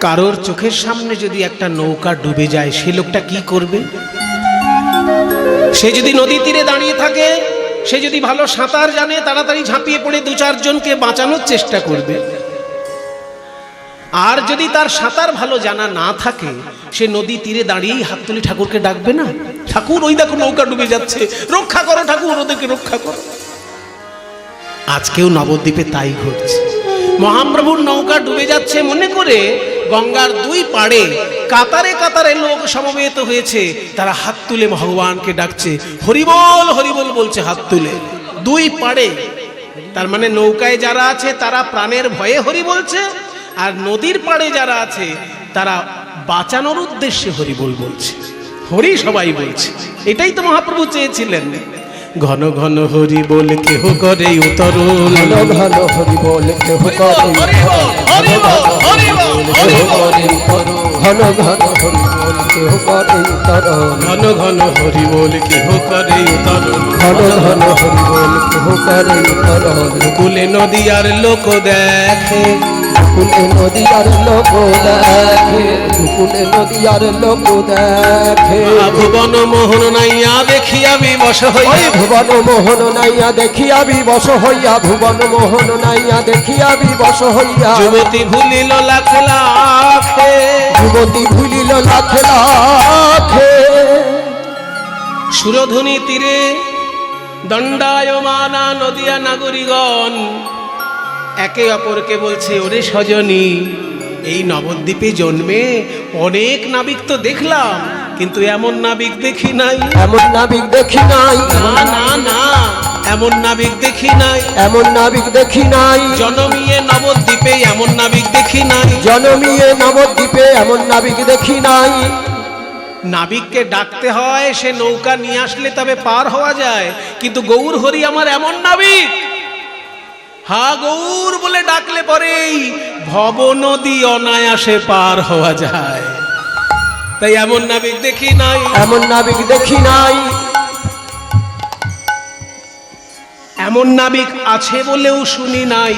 কারোর চোখের সামনে যদি একটা নৌকা ডুবে যায়, সে লোকটা কি করবে? সে যদি নদী তীরে দাঁড়িয়ে থাকে, সে যদি ভালো সাঁতার জানে, তাড়াতাড়ি ঝাঁপিয়ে পড়ে দু চারজনকে বাঁচানোর চেষ্টা করবে। আর যদি তার সাঁতার ভালো জানা না থাকে, সে নদী তীরে দাঁড়িয়েই হাত তুলে ঠাকুরকে ডাকবে না? ঠাকুর, ওই দেখো নৌকা ডুবে যাচ্ছে। রক্ষা করো ঠাকুর, ওদেরকে রক্ষা করো। আজকেও নবদ্বীপে তাই ঘটছে। মহাপ্রভুর নৌকা ডুবে যাচ্ছে মনে করে গঙ্গার দুই পাড়ে কাতারে কাতারে লোক সমবেত হয়েছে। তারা হাত তুলে ভগবানকে ডাকছে, হরিবল হরিবল, বলছে হাত তুলে। দুই পাড়ে, তার মানে নৌকায় যারা আছে তারা প্রাণের ভয়ে হরি বলছে, আর নদীর পাড়ে যারা আছে তারা বাঁচানোর উদ্দেশ্যে হরিবল বলছে। হরি সবাই বলছে। এটাই তো মহাপ্রভু চেয়েছিলেন। ঘন ঘন হরি বল কেহ করে উতরুল? ঘন ঘন হরি বল কেহ করে ঘন ঘন হরি বল কেহ করে তরণ ঘন ঘন হরি বল কেহ করে উতরুল? ঘন ঘন হরি বল কেহ করে তরণ কুলে নদী আর লোক দেখে। কুলে নদী আর লোক দেখে কুলে নদী আর লোক দেখে। ভুবন মোহন নাইয়া দেখিয়া বিবশ হইয়া। ভুবন মোহন নাইয়া দেখিয়া বিবশ হইয়া ভুবন মোহন নাইয়া দেখিয়া বিবশ হইয়া। যুবতী ভুলিল লাখ লাখে। যুবতী ভুলিল লাখে লাখে। সুরধুনি তীরে দণ্ডায়মানা নদিয়া নাগরিগণ একে অপরকে বলছে ওরে সজনী এই নবদ্বীপে জন্মে অনেক নাবিক তো দেখলাম কিন্তু এমন নাবিক দেখি নাই। এমন নাবিক দেখি নাই। না না না এমন নাবিক দেখি নাই। এমন নাবিক দেখি নাই। জনমিয়ে নবদ্বীপে এমন নাবিক দেখি নাই। জনমিয়ে নবদ্বীপে এমন নাবিক দেখি নাই। নাবিককে ডাকতে হয় সে নৌকা নিয়ে আসলে তবে পার হওয়া যায় কিন্তু গৌর হরি আমার এমন নাবিক। হা গৌর বলে ডাকলে পরেই ভব নদী অনায়াসে পার হওয়া যায়। তাই এমন নাবিক দেখি নাই। এমন নাবিক দেখি নাই। এমন নাবিক আছে বলেও শুনি নাই।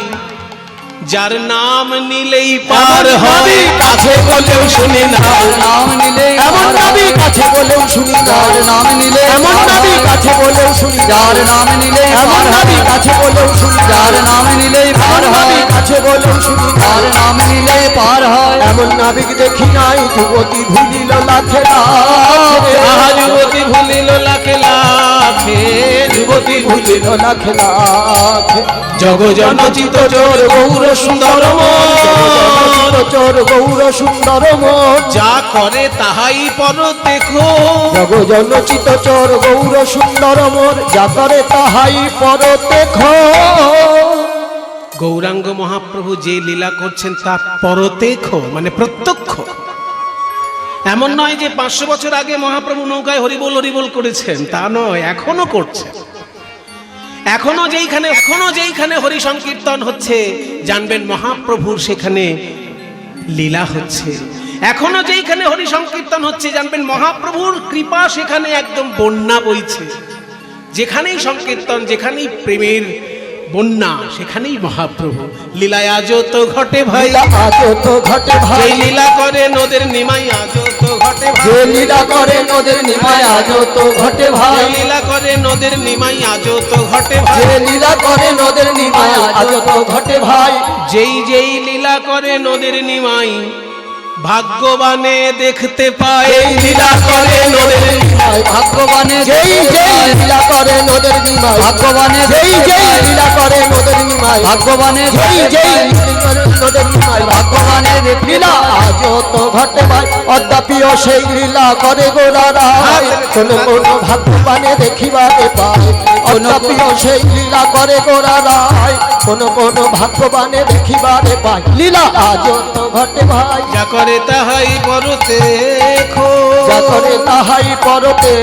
যার নাম নিলেই পার হবে কাছে বলেও শুনি না। নাম নিলে এমন নবী কাছে বলেও শুনি না। যার নাম নিলে এমন নবী কাছে বলেও শুনি যার নাম নিলে এমন নবী কাছে বলেও শুনি যার নাম নিলেই পার নাবিক আছে বলেও শুনি যার নাম নিলে পার হয়। এমন নাবিক দেখি নাই যুবতী ভুলিল লাখে যুবতী ভুলিল লাখে লাখে। যুবতী ভুলিল লাখে লাখে। জগ জনচিত জোর গৌর সুন্দর। চোর গৌর সুন্দর যা করে তাহাই পর দেখো। জগজনচিত চোর গৌর সুন্দর মোর যা করে তাহাই পর দেখ। গৌরাঙ্গ মহাপ্রভু যে লীলা করছেন তা পরতেখ মানে প্রত্যক্ষ। এমন নয় যে পাঁচশো বছর আগে মহাপ্রভু নৌকায় হরিবোল হরিবোল করেছেন, তা নয়, এখনও করছেন। এখনও যেইখানে এখনও যেইখানে হরি সংকীর্তন হচ্ছে, জানবেন মহাপ্রভুর সেখানে লীলা হচ্ছে। এখনও যেইখানে হরি সংকীর্তন হচ্ছে, জানবেন মহাপ্রভুর কৃপা সেখানে একদম বন্যা বইছে। যেখানেই সংকীর্তন, যেখানেই প্রেমের বন্যা সেখানেই মহাপ্রভু। লীলায় আজও তো ঘটে ভাই। আজ তো ঘটে ভাই। লীলা করে নদের নিমাই আজও তো ঘটে ভাই। লীলা করে নদের নিমাই আজ তো ঘটে ভাই। লীলা করে নদের নিমাই আজও তো ঘটে ভাই। লীলা করে নদের নিমাই আজ তো ঘটে ভাই। যেই যেই লীলা করে নদের নিমাই ভাগ্যবানে দেখতে পায়। লীলা করে নদের ভাগ্যবানে যেই যেই লীলা করে নদের নিমায় ভাগ্যবানে যেই যেই লীলা করে নদের নিমায় ভাগ্যবানে যেই যেই লীলা নদের নিমায় ভাগ্যবানে লীলা আজ তো ঘটে ভাই। অদ্যাপিও সেই লীলা করে গোড়ারা কোন কোন ভাগ্যবানে দেখিবারে পায়। অদ্যাপিও সেই লীলা করে গোরা রায়। কোন কোন ভাগ্যবানে দেখিবারে পায়। লীলা আজ তো ঘটে ভাই। যা করে তাহাই করতে যা করে তাহাই পরতে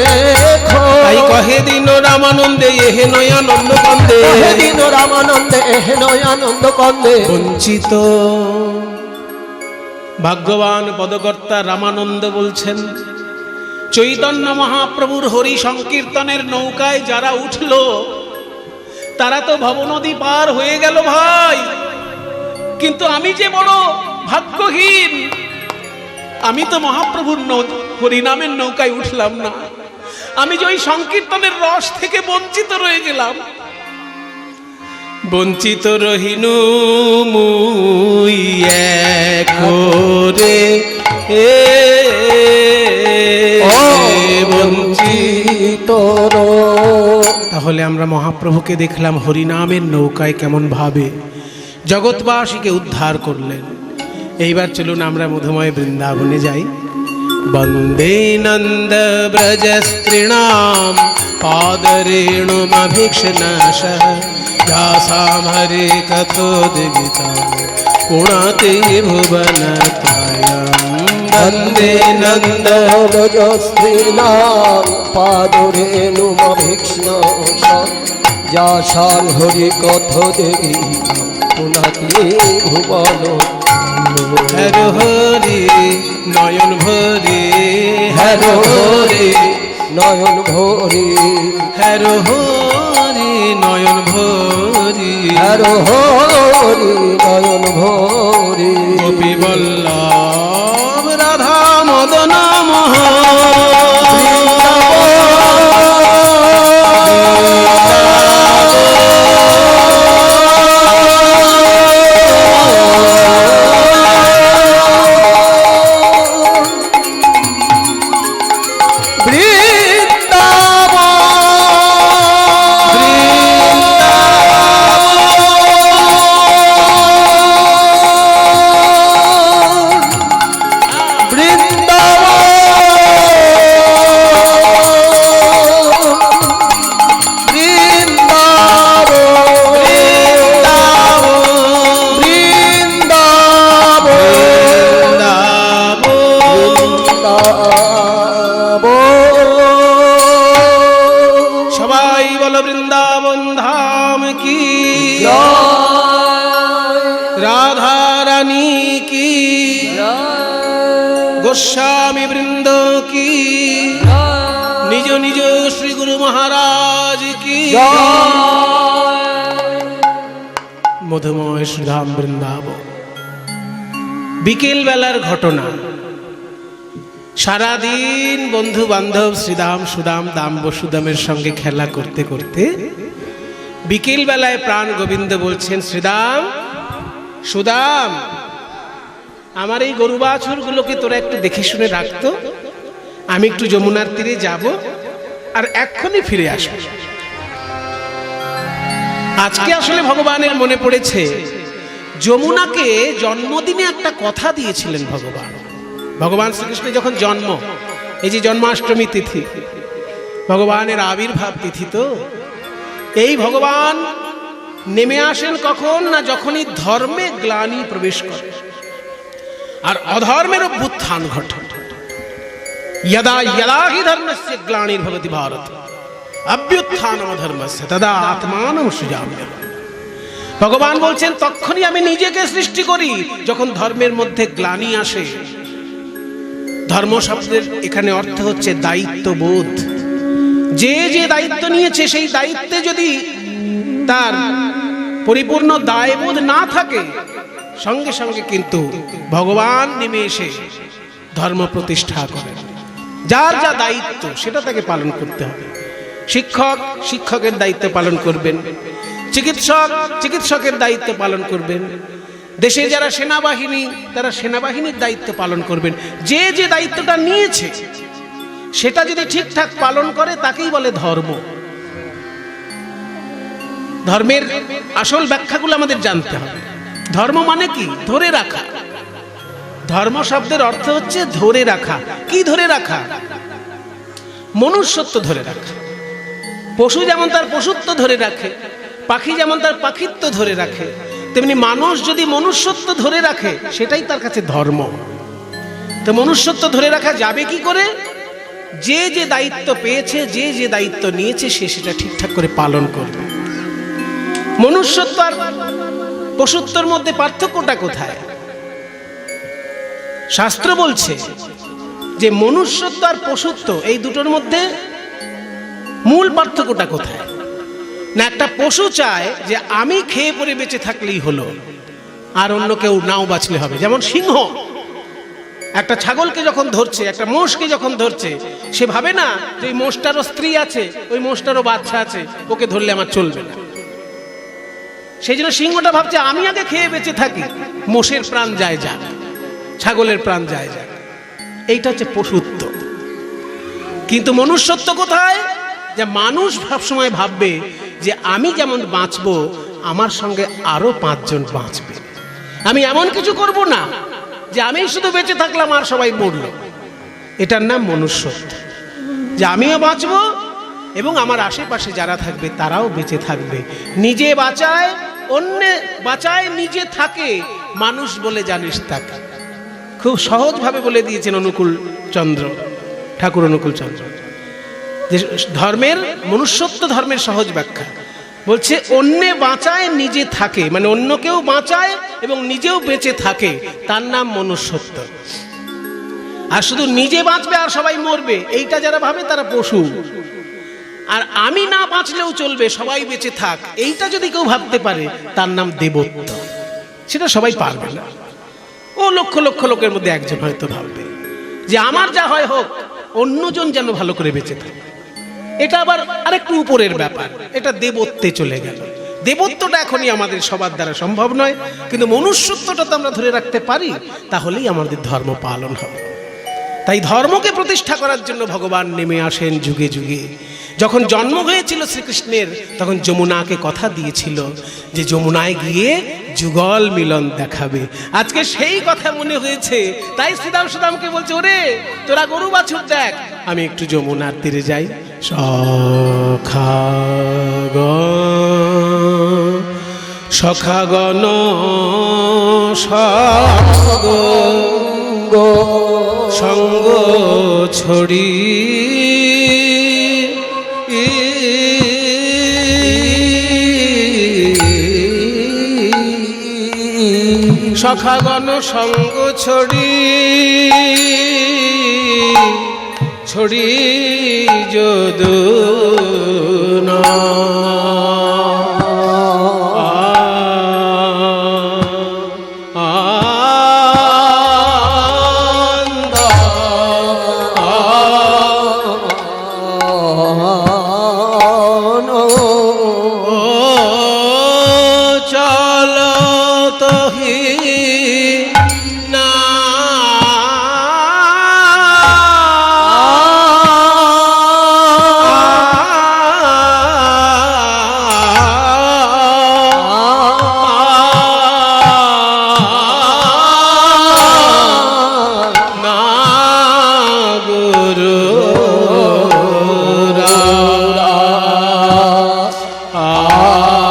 তাই কহে দিন রামানন্দে এহে নয়ানন্দ কন্দে। দিন রামানন্দে হেন আনন্দ কন্দে। বঞ্চিত। ভাগ্যবান পদকর্তা রামানন্দ বলছেন চৈতন্য মহাপ্রভুর হরি সংকীর্তনের নৌকায় যারা উঠল, তারা তো ভবনদী পার হয়ে গেল ভাই। কিন্তু আমি যে বড় ভাগ্যহীন, আমি তো মহাপ্রভুর হরিনামের নৌকায় উঠলাম না। আমি যে ওই সংকীর্তনের রস থেকে বঞ্চিত রয়ে গেলাম। বঞ্চিত রহিনু মুই করে তাহলে আমরা মহাপ্রভুকে দেখলাম হরিনামের নৌকায় কেমন ভাবে জগৎবাসীকে উদ্ধার করলেন। এইবার চলুন আমরা মধুময় বৃন্দাবনে যাই। বন্দে নন্দ ব্রজ স্ত্রীণাম যাসাম হরে কথোদ্গীতা পুণাতে ভুবন নন্দ স্ত্রীনাম পাদরেণুমভীক্ষ্ণ যাসান হরি কথ দেবী পুনাতি ভুবন। হর হরে নয়ন ভরে। হর হরে নয়ন ভরি। হর হরে নয়ন ভরে। হর হরি নয়ন ভরি। গোপী মদন মোহ গোস্বামী বৃন্দ কি? নিজ নিজ শ্রী গুরু মহারাজ কি? মধুময় শ্রীধাম বৃন্দাবন। বিকেল বেলার ঘটনা। সারাদিন বন্ধু বান্ধব শ্রীদাম, সুদাম, দাম বসুদামের সঙ্গে খেলা করতে করতে বিকেল বেলায় প্রাণ গোবিন্দ বলছেন, শ্রীদাম, সুদাম আমার এই গরু বাছুরগুলোকে তোরা একটু দেখে শুনে রাখতো আমি একটু যমুনার তীরে যাব আর এক্ষুনি ফিরে আসব। আজকে আসলে ভগবানের মনে পড়েছে, যমুনাকে জন্মদিনে একটা কথা দিয়েছিলেন ভগবান। ভগবান শ্রীকৃষ্ণের যখন জন্ম, এই যে জন্মাষ্টমী তিথি, ভগবানের আবির্ভাব তিথি তো, এই ভগবান নেমে আসেন কখন না যখনই ধর্মে গ্লানি প্রবেশ করে। আর অধর্মের অভ্যুত্থান ঘটে यदा यदा हि धर्मस्य ग्लानिर्भवति भारत অভ্যুত্থানম ধর্মস্য তদা আত্মানম সুজাম্য ভগবান বলছেন তখনই আমি নিজেকে সৃষ্টি করি যখন ধর্মের মধ্যে গ্লানি আসে ধর্ম শব্দের এখানে অর্থ হচ্ছে দায়িত্ববোধ যে যে দায়িত্ব নিয়েছে সেই দায়িত্বে যদি তার পরিপূর্ণ দায়বোধ না থাকে সঙ্গে সঙ্গে কিন্তু ভগবান নেমে এসে ধর্ম প্রতিষ্ঠা করেন। যার যা দায়িত্ব, সেটা তাকে পালন করতে হবে। শিক্ষক, শিক্ষকের দায়িত্ব পালন করবেন। চিকিৎসক, চিকিৎসকের দায়িত্ব পালন করবেন। দেশে যারা সেনাবাহিনী, তারা সেনাবাহিনীর দায়িত্ব পালন করবেন। যে যে দায়িত্বটা নিয়েছে, সেটা যদি ঠিকঠাক পালন করে, তাকেই বলে ধর্ম। ধর্মের আসল ব্যাখ্যাগুলো আমাদের জানতে হবে। ধর্ম মানে কি? ধরে রাখা। ধর্ম শব্দের অর্থ হচ্ছে ধরে রাখা। কি ধরে রাখা? মনুষ্যত্ব ধরে রাখা। পশু যেমন তার পশুত্ব ধরে রাখে, পাখি যেমন তার পাখিত্ব ধরে রাখে, তেমনি মানুষ যদি মনুষ্যত্ব ধরে রাখে, সেটাই তার কাছে ধর্ম। তো মনুষ্যত্ব ধরে রাখা যাবে কি করে? যে যে দায়িত্ব পেয়েছে, যে যে দায়িত্ব নিয়েছে, সে সেটা ঠিকঠাক করে পালন করবে। মনুষ্যত্ব আর পশুত্বর মধ্যে পার্থক্যটা কোথায়? শাস্ত্র বলছে যে মনুষ্যত্ব আর পশুত্ব এই দুটোর মধ্যে মূল পার্থক্যটা কোথায়? না, একটা পশু চায় যে আমি খেয়ে পরে বেঁচে থাকলেই হলো, আর অন্য কেউ নাও বাঁচলে হবে। যেমন সিংহ, একটা ছাগলকে যখন ধরছে, একটা মোষকে যখন ধরছে, সে ভাবে না যে ওই মোষটারও স্ত্রী আছে, ওই মোষটারও বাচ্চা আছে, ওকে ধরলে আমার চলবে না। সেই জন্য সিংহটা ভাবছে, আমি আগে খেয়ে বেঁচে থাকি। মোষের প্রাণ যায় যাক, ছাগলের প্রাণ যায় যাক। এইটা হচ্ছে পশুত্ব কিন্তু মনুষ্যত্ব কোথায়? যে মানুষ সবসময় ভাববে যে, আমি যেমন বাঁচবো, আমার সঙ্গে আরও পাঁচজন বাঁচবে। আমি এমন কিছু করব না যে, আমি শুধু বেঁচে থাকলাম আর সবাই মরল। এটার নাম মনুষ্যত্ব। যে, আমিও বাঁচবো এবং আমার আশেপাশে যারা থাকবে, তারাও বেঁচে থাকবে। নিজে বাঁচায় অন্য বাঁচায় নিজে থাকে, মানুষ বলে জানিস তাকে। খুব সহজভাবে বলে দিয়েছেন অনুকূল চন্দ্র, ঠাকুর অনুকূল চন্দ্র। যে ধর্মের, মনুষ্যত্ব ধর্মের সহজ ব্যাখ্যা। বলছে, অন্যে বাঁচায় নিজে থাকে মানে অন্য কেউ বাঁচায় এবং নিজেও বেঁচে থাকে, তার নাম মনুষ্যত্ব। আর শুধু নিজে বাঁচবে আর সবাই মরবে, এইটা যারা ভাবে তারা পশু। আর আমি না বাঁচলেও চলবে, সবাই বেঁচে থাক। এইটা যদি কেউ ভাবতে পারে, তার নাম দেবত্ব সেটা সবাই পারবে না। ও লক্ষ লক্ষ লোকের মধ্যে একজন হয়তো ভাববে যে আমার যা হয় হোক, অন্যজন যেন ভালো করে বেঁচে থাকে। এটা আবার আরেকটু উপরের ব্যাপার। এটা দেবত্বে চলে গেল। দেবত্বটা এখনই আমাদের সবার দ্বারা সম্ভব নয়, কিন্তু মনুষ্যত্বটা তো আমরা ধরে রাখতে পারি, তাহলেই আমাদের ধর্ম পালন হবে। তাই ধর্মকে প্রতিষ্ঠা করার জন্য ভগবান নেমে আসেন যুগে যুগে। যখন জন্ম হয়েছিল শ্রীকৃষ্ণের, তখন যমুনাকে কথা দিয়েছিল যে যমুনায় গিয়ে যুগল মিলন দেখাবে। আজকে সেই কথা মনে হয়েছে। তাই শ্রীদাম সুদামকে বলছে, ওরে, তোরা গরু বাছুর দেখ। আমি একটু যমুনার তীরে যাই। সখাগ সখাগণ সঙ্গ ছড়ি সখাগণ সঙ্গ ছড়ি ছড়ি যদু আজ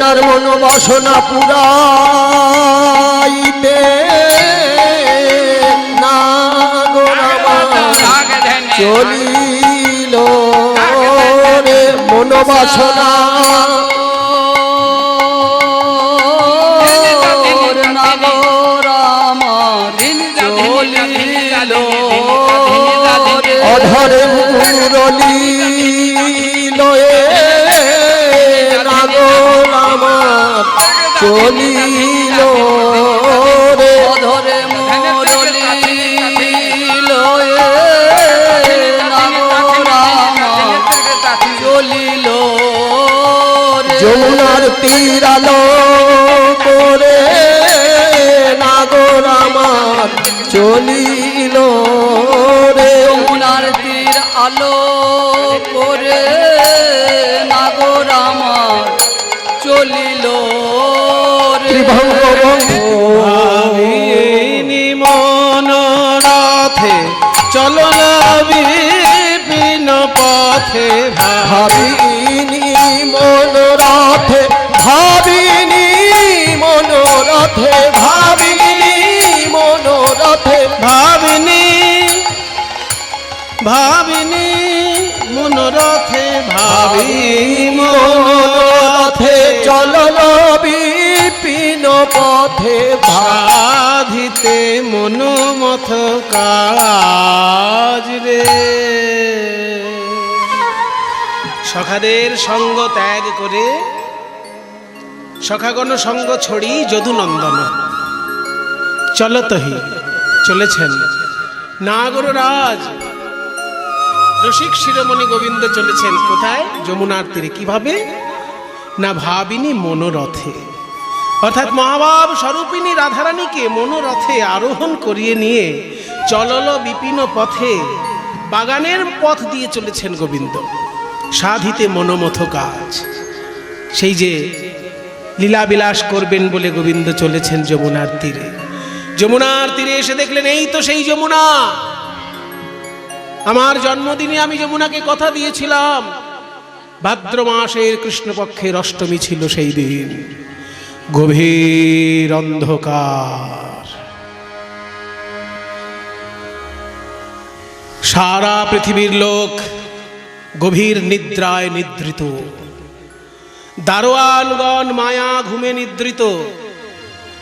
রে যমুনার মন বাসনা পুরাইতে আমার চলিল রে মন বাসনা অধরে মুরলি চলিল রে অধরে মুরলি লয়ে নাগর আমার চলিল রে। যমুনার তীরালো করে নাগর আমার চলিল ভগবন্ধু রাথে চলো না বিপিন পথে ভাবিনি মন রাথে ভাবিনি মন রথে ভাবিনি মন রথে ভাবিনি ভাবিনি মন রথে ভাবি মন পথে সাধিতে মনোমথ কাজ রে। সখাদের সঙ্গ ত্যাগ করে সখাগণ সঙ্গ ছড়ি যদুনন্দন। চলতহি চলেছেন। নাগররাজ, রসিক শিরোমণি গোবিন্দ চলেছেন। কোথায়? যমুনার তীরে। কীভাবে? না ভাবিনি মনোরথে। অর্থাৎ মহাভাব স্বরূপিনী রাধারানীকে মনোরথে আরোহণ করিয়ে নিয়ে চলল বিপিন পথে, বাগানের পথ দিয়ে চলেছেন গোবিন্দ। সাধিতে মনোমথ কাজ। সেই যে লীলাবিলাস করবেন বলে গোবিন্দ চলেছেন যমুনার তীরে। যমুনার তীরে এসে দেখলেন, এই তো সেই যমুনা। আমার জন্মদিনে আমি যমুনাকে কথা দিয়েছিলাম। ভাদ্র মাসের কৃষ্ণপক্ষের অষ্টমী ছিল সেই দিন। গভীর অন্ধকার। সারা পৃথিবীর লোক গভীর নিদ্রায় নিদ্রিত। দারোয়ানগণ মায়া ঘুমে নিদ্রিত।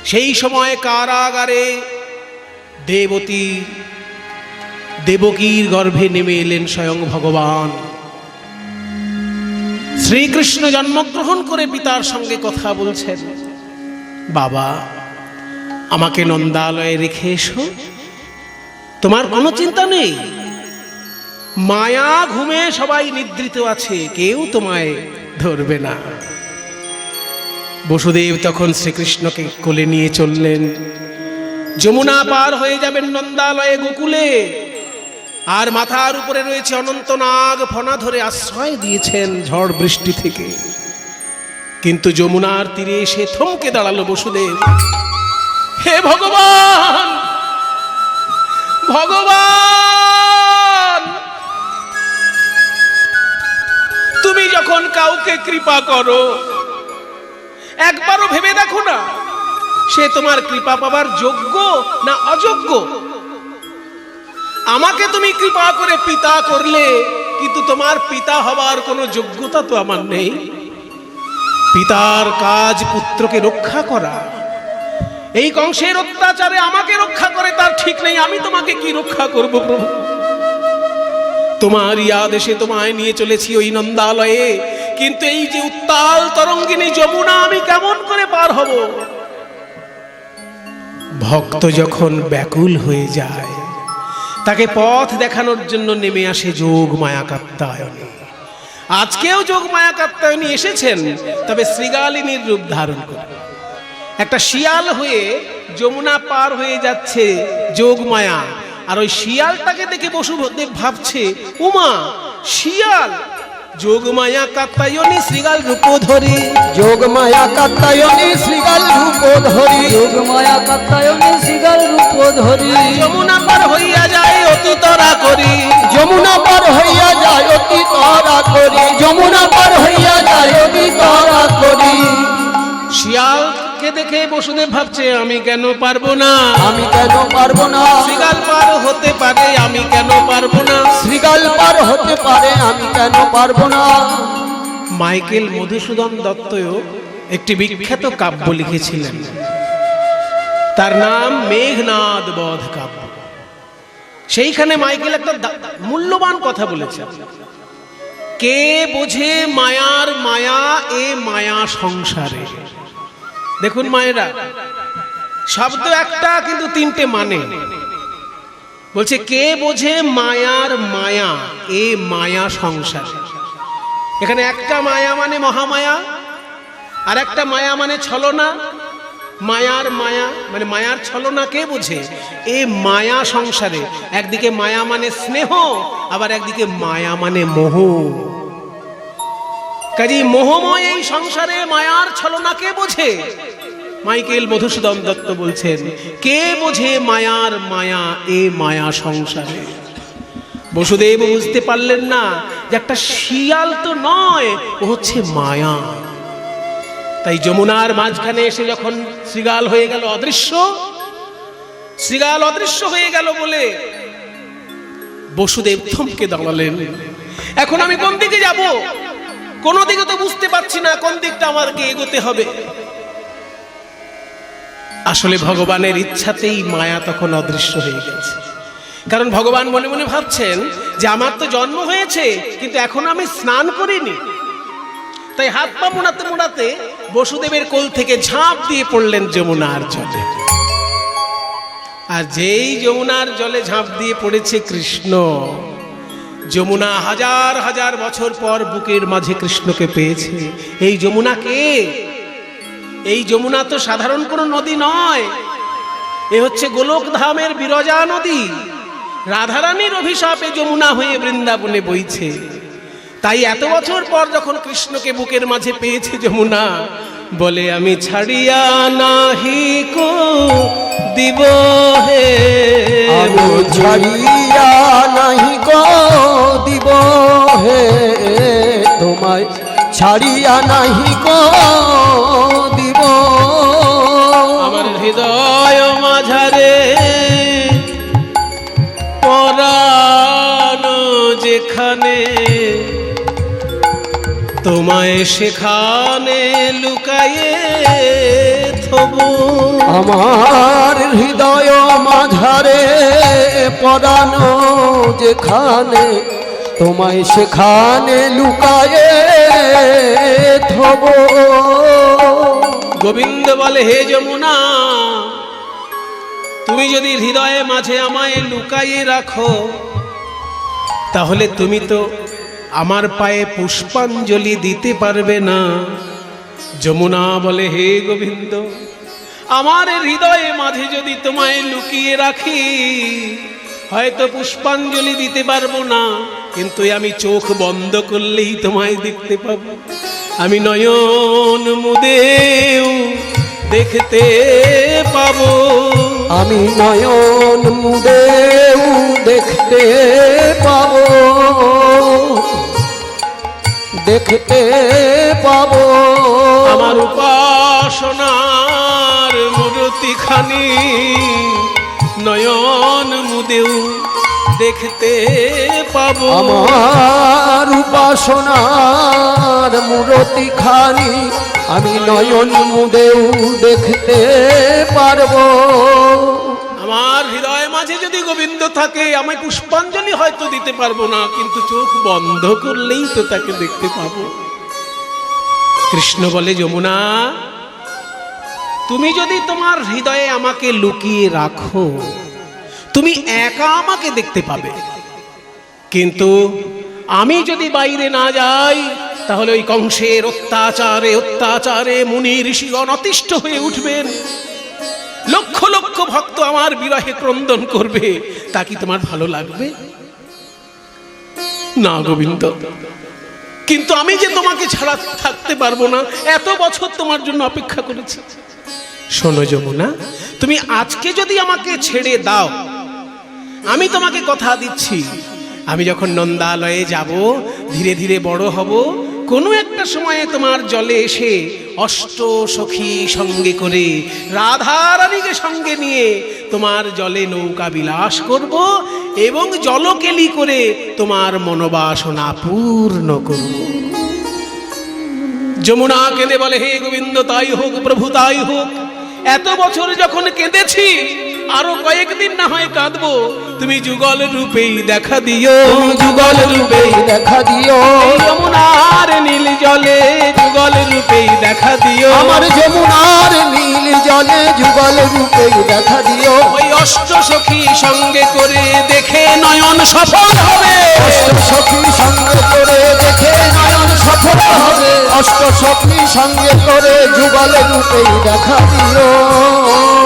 সেই সময় কারাগারে দেবতী, দেবকীর গর্ভে নেমে এলেন স্বয়ং ভগবান। শ্রীকৃষ্ণ জন্মগ্রহণ করে পিতার সঙ্গে কথা বলছেন। বাবা, আমাকে নন্দালয়ে রেখে এসো। তোমার কোনো চিন্তা নেই। মায়া ঘুমে সবাই নিদ্রিত আছে, কেউ তোমায় ধরবে না। বসুদেব তখন শ্রীকৃষ্ণকে কোলে নিয়ে চললেন। যমুনা পার হয়ে যাবেন নন্দালয়ে গোকুলে। আর মাথার উপরে রয়েছে অনন্তনাগ ফনা ধরে আশ্রয় দিয়েছেন ঝড় বৃষ্টি থেকে। কিন্তু যমুনার তীরে এসে থমকে দাঁড়াল বসুদেব। হে ভগবান! ভগবান! তুমি যখন কাউকে কৃপা করো, একবারও ভেবে দেখো না, সে তোমার কৃপা পাবার যোগ্য না অযোগ্য? আমাকে তুমি কৃপা করে পিতা করলে, কিন্তু তোমার পিতা হবার কোনো যোগ্যতা তো আমার নেই। পিতার কাজ পুত্রকে রক্ষা করা। এই কংসের অত্যাচারে আমাকে রক্ষা করে, তার ঠিক নেই, আমি তোমাকে কি রক্ষা করব প্রভু? তোমার ইয়া দেশে তোমায় নিয়ে চলেছি ওই নন্দালয়ে। কিন্তু এই যে উত্তাল তরঙ্গিনী যমুনা, আমি কেমন করে পার হব? ভক্ত যখন ব্যাকুল হয়ে যায়, তাকে পথ দেখানোর জন্য নেমে আসে যোগ মায়া কাত্তায়নে আজকেও যোগ মায়া কাত্তায়নী এসেছেন, তবে শ্রীগালিনীর রূপ ধারণ করে। একটা শিয়াল হয়ে যমুনা পার হয়ে যাচ্ছে যোগ মায়া, আর ওই শিয়ালটাকে দেখে বসুদেব ভাবছে, উমা, শিয়াল যোগ মায়া কাত্তায়নী শ্রীগাল রূপ ধরি। যোগ মায়া কাত্তায়নী শ্রীগাল রূপ ধরি। যোগ মায়া কাত্তায়নে শিগাল রূপ ধরি। যমুনা পার হইয়া যায় অতি তরা করি। যমুনা পার হইয়া যায় অতি তরা করি। যমুনা পার হইয়া যায় অতি তরা করি। শিয়ালকে দেখে বসুদেব ভাবছে আমি কেন পারব না? আমি কেন পারব না? শ্রীগাল পার হতে পারে আমি কেন পারব না? শ্রীগাল পার হতে পারে আমি কেন পারব না? মাইকেল মধুসূদন দত্তও একটি বিখ্যাত কাব্য লিখেছিলেন। তার নাম মেঘনাদ বধ কাব্য। সেইখানে মাইকেল একটা মূল্যবান কথা বলেছে। কে বোঝে মায়ার মায়া এ মায়া সংসারে। দেখুন মায়েরা, শব্দ একটা কিন্তু তিনটে মানে। বলছে, কে বোঝে মায়ার মায়া? এ মায়া সংসার। এখানে একটা মায়া মানে মহামায়া, আর একটা মায়া মানে ছলনা। মায়ার মায়া মানে মায়ার ছলনা কে বোঝে? এ মায়া সংসারে। একদিকে মায়া মানে স্নেহ, আবার একদিকে মায়া মানে মোহ। কাজী মোহময় এই সংসারে মায়ার ছলনা কে বোঝে। মাইকেল মধুসূদন দত্ত বলছেন, কে বোঝে মায়ার মায়া এ মায়া সংসারে? বসুদেব বুঝতে পারলেন না যে একটা শিয়াল তো নয়, ও হচ্ছে মায়া। তাই যমুনার মাঝখানে এসে যখন শ্রীগাল হয়ে গেল অদৃশ্য, শ্রীগাল অদৃশ্য হয়ে গেল বলে বসুদেব থমকে দাঁড়ালেন। এখন আমি কোন দিকে যাব? কোন দিকে তো বুঝতে পারছি না কোন দিকটা আমাকে এগোতে হবে। আসলে ভগবানের ইচ্ছাতেই মায়া তখন অদৃশ্য হয়ে গেছে। কারণ ভগবান মনে মনে ভাবছেন যে আমার তো জন্ম হয়েছে, কিন্তু এখন আমি স্নান করিনি। তাই হাত পা মোড়াতে মোড়াতে বসুদেবের কোল থেকে ঝাঁপ দিয়ে পড়লেন যমুনার জলে। আর যেই যমুনার জলে ঝাঁপ দিয়ে পড়েছে কৃষ্ণ যমুনা হাজার হাজার বছর পর বুকের মাঝে কৃষ্ণকে পেয়েছে। এই যমুনা কে? এই যমুনা তো সাধারণ কোনো নদী নয়। এ হচ্ছে গোলকধামের বিরজা নদী। রাধারানীর অভিশাপে যমুনা হয়ে বৃন্দাবনে বইছে। তাই এত বছর পর যখন কৃষ্ণকে বুকের মাঝে পেয়েছে যমুনা বলে, আমি ছাড়িয়া নাহি কো দিব হে আমি ছাড়িয়া নাহি কো দিব হে। তোমায় ছাড়িয়া নাহি গো তোমায় সেখানে লুকায়ে থবু। আমার হৃদয় মাঝারে পরানো যেখানে তোমায় সেখানে লুকায়ে থব। গোবিন্দ বলে হে যমুনা তুমি যদি হৃদয়ে মাঝে আমায় লুকাইয়ে রাখো তাহলে তুমি তো আমার পায়ে পুষ্পাঞ্জলি দিতে পারবে না। যমুনা বলে, হে গোবিন্দ, আমার হৃদয়ে মাঝে যদি তোমায় লুকিয়ে রাখি, হয়তো পুষ্পাঞ্জলি দিতে পারব না, কিন্তু আমি চোখ বন্ধ করলেই তোমায় দেখতে পাবো। আমি নয়ন মুদেও দেখতে পাবো। আমি নয়ন মুদেও দেখতে পাবো। দেখতে পাবো। আমার উপাসনার মূর্তিখানি নয়ন মুদেও দেখতে পাবো। আমার উপাসনার মূরতি খানি আমি নয়ন মুদেও দেখতে পারব। আমার মাঝে যদি গোবিন্দ থাকে, আমায় পুষ্পাঞ্জলি হয়তো দিতে পারব না, কিন্তু চোখ বন্ধ করলেই তো তাকে দেখতে পাবো। কৃষ্ণ বলে, যমুনা, তুমি যদি তোমার হৃদয়ে আমাকে লুকিয়ে রাখো, তুমি একা আমাকে দেখতে পাবে। কিন্তু আমি যদি বাইরে না যাই, তাহলে ওই কংসের অত্যাচারে অত্যাচারে মুনি ঋষিগণ অতিষ্ঠ হয়ে উঠবেন। লক্ষ লক্ষ ভক্ত আমার বিরহে ক্রন্দন করবে। তা কি তোমার ভালো লাগবে? না গোবিন্দ। কিন্তু আমি যে তোমাকে ছাড়া থাকতে পারব না, এত বছর তোমার জন্য অপেক্ষা করেছি। শোনো যমুনা, তুমি আজকে যদি আমাকে ছেড়ে দাও, আমি তোমাকে কথা দিচ্ছি। আমি যখন নন্দালয়ে যাব, ধীরে ধীরে বড় হব কোনো একটা সময়ে তোমার জলে এসে অষ্ট সখী সঙ্গে করে রাধারানীকে সঙ্গে নিয়ে তোমার জলে নৌকা বিলাস করব এবং জলকেলি করে তোমার মনোবাসনা পূর্ণ করব। যমুনা কেঁদে বলে, হে গোবিন্দ, তাই হোক, প্রভু, তাই হোক। এত বছর যখন কেঁদেছি আরও কয়েকদিন না হয় কাঁদবো। তুমি যুগল রূপেই দেখা দিও। যুগল রূপেই দেখা দিও। যমুনার নীল জলে যুগল রূপেই দেখা দিও। আমার যমুনার নীল জলে যুগল রূপেই দেখা দিও। ওই অষ্ট সখী সঙ্গে করে দেখে নয়ন সফল হবে। অষ্ট সখী সঙ্গে করে দেখে নয়ন সফল হবে। অষ্ট সখী সঙ্গে করে যুগল রূপেই দেখা দিও।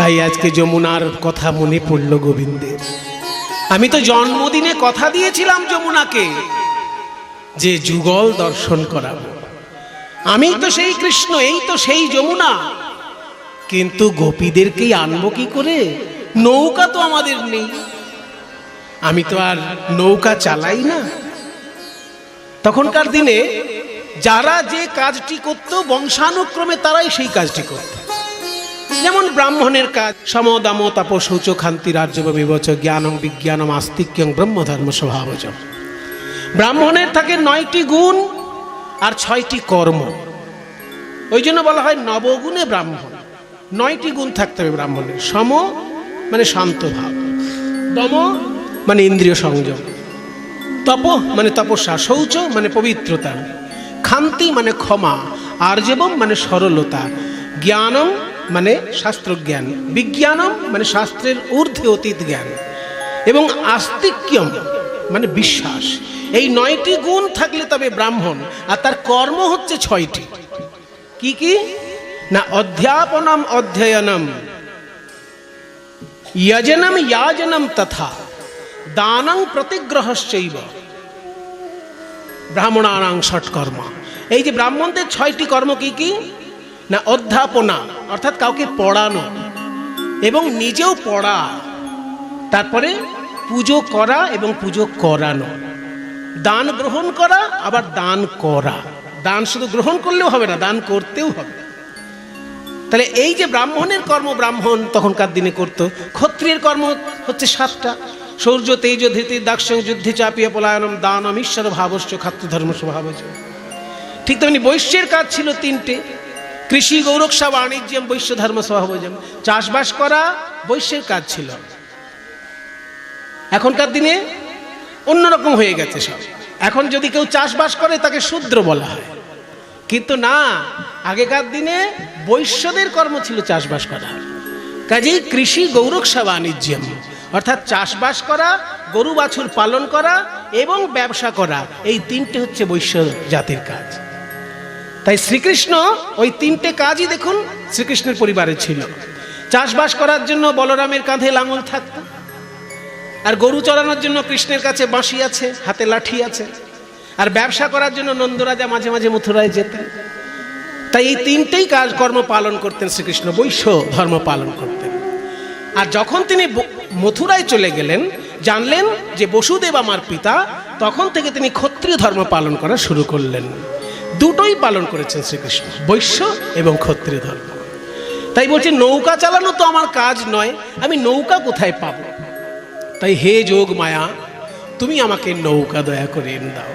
তাই আজকে যমুনার কথা মনে পড়ল গোবিন্দের। আমি তো জন্মদিনে কথা দিয়েছিলাম যমুনাকে যে যুগল দর্শন করাবো। আমি তো সেই কৃষ্ণ, এই তো সেই যমুনা। কিন্তু গোপীদেরকেই আনব কি করে? নৌকা তো আমাদের নেই। আমি তো আর নৌকা চালাই না। তখনকার দিনে যারা যে কাজটি করত, বংশানুক্রমে তারাই সেই কাজটি করত। যেমন ব্রাহ্মণের কাজ, সমদাম তাপ শৌচ খান্তি রাজ্য বিবচ জ্ঞানম বিজ্ঞানম আস্তিক্যং ব্রহ্মধর্ম স্বভাবজ। ব্রাহ্মণের থাকে নয়টি গুণ আর ছয়টি কর্ম। ওই জন্য বলা হয় নবগুণে ব্রাহ্মণ। নয়টি গুণ থাকতে হবে ব্রাহ্মণের। সম মানে শান্ত ভাব। দম মানে ইন্দ্রিয় সংযম। তপ মানে তপস্যা। শৌচ মানে পবিত্রতা। খান্তি মানে ক্ষমা। আর্জবম মানে সরলতা। জ্ঞানম মানে শাস্ত্রজ্ঞান। বিজ্ঞানম মানে শাস্ত্রের ঊর্ধ্বে অতীত জ্ঞান। এবং আস্তিক্যম মানে বিশ্বাস। এই নয়টি গুণ থাকলে তবে ব্রাহ্মণ, আর তার কর্ম হচ্ছে ছয়টি। কি কি? না, অধ্যাপনম অধ্যয়নম। যজনম ইয়াজনম তথা দানং প্রতিগ্রহশ্চৈব। ব্রাহ্মণানাং ষটকর্ম। এই যে ব্রাহ্মণদের ছয়টি কর্ম কি কি? না অধ্যাপনা, অর্থাৎ কাউকে পড়ানো, এবং নিজেও পড়া, তারপরে পুজো করা এবং পুজো করানো। দান গ্রহণ করা, আবার দান করা। দান শুধু গ্রহণ করলেও হবে না, দান করতেও হবে। তাহলে এই যে ব্রাহ্মণের কর্ম ব্রাহ্মণ তখনকার দিনে করত, ক্ষত্রিয়ের কর্ম হচ্ছে সাতটা। সৌর্য, তেজ, ধৃতি, দাক্ষ, যুদ্ধে চাপিয়ে পলায়নম, দানম, ঈশ্বর ভাবস্য খাদ্য ধর্ম স্বভাবজ ঠিক তেমনি বৈশ্যের কাজ ছিল তিনটে। কৃষি গৌরক্ষা বাণিজ্যম বৈশ্য ধর্ম স্বভাবজম চাষবাস করা বৈশ্যের কাজ ছিল। এখনকার দিনে অন্যরকম হয়ে গেছে সব। এখন যদি কেউ চাষবাস করে, তাকে শূদ্র বলা হয়। কিন্তু না, আগেকার দিনে বৈশ্যদের কর্ম ছিল চাষবাস করা। কাজেই কৃষি গৌরক্ষা বাণিজ্যম অর্থাৎ চাষবাস করা, গরু বাছুর পালন করা এবং ব্যবসা করা, এই তিনটে হচ্ছে বৈশ্য জাতির কাজ। তাই শ্রীকৃষ্ণ ওই তিনটে কাজই দেখুন শ্রীকৃষ্ণের পরিবারে ছিল। চাষবাস করার জন্য বলরামের কাঁধে লাঙল থাকত। আর গরু চড়ানোর জন্য কৃষ্ণের কাছে বাঁশি আছে, হাতে লাঠি আছে। আর ব্যবসা করার জন্য নন্দরাজা মাঝে মাঝে মথুরায় যেতেন। তাই এই তিনটেই কাজ কর্ম পালন করতেন শ্রীকৃষ্ণ, বৈশ্য ধর্ম পালন করতেন। আর যখন তিনি মথুরায় চলে গেলেন, জানলেন যে বসুদেব আমার পিতা, তখন থেকে তিনি ক্ষত্রিয় ধর্ম পালন করা শুরু করলেন। দুটোই পালন করেছেন শ্রীকৃষ্ণ, বৈশ্য এবং ক্ষত্রিয় ধর্ম। তাই বলছে, নৌকা চালানো তো আমার কাজ নয়, আমি নৌকা কোথায় পাব? তাই হে যোগ মায়া তুমি আমাকে নৌকা দয়া করে এনে দাও।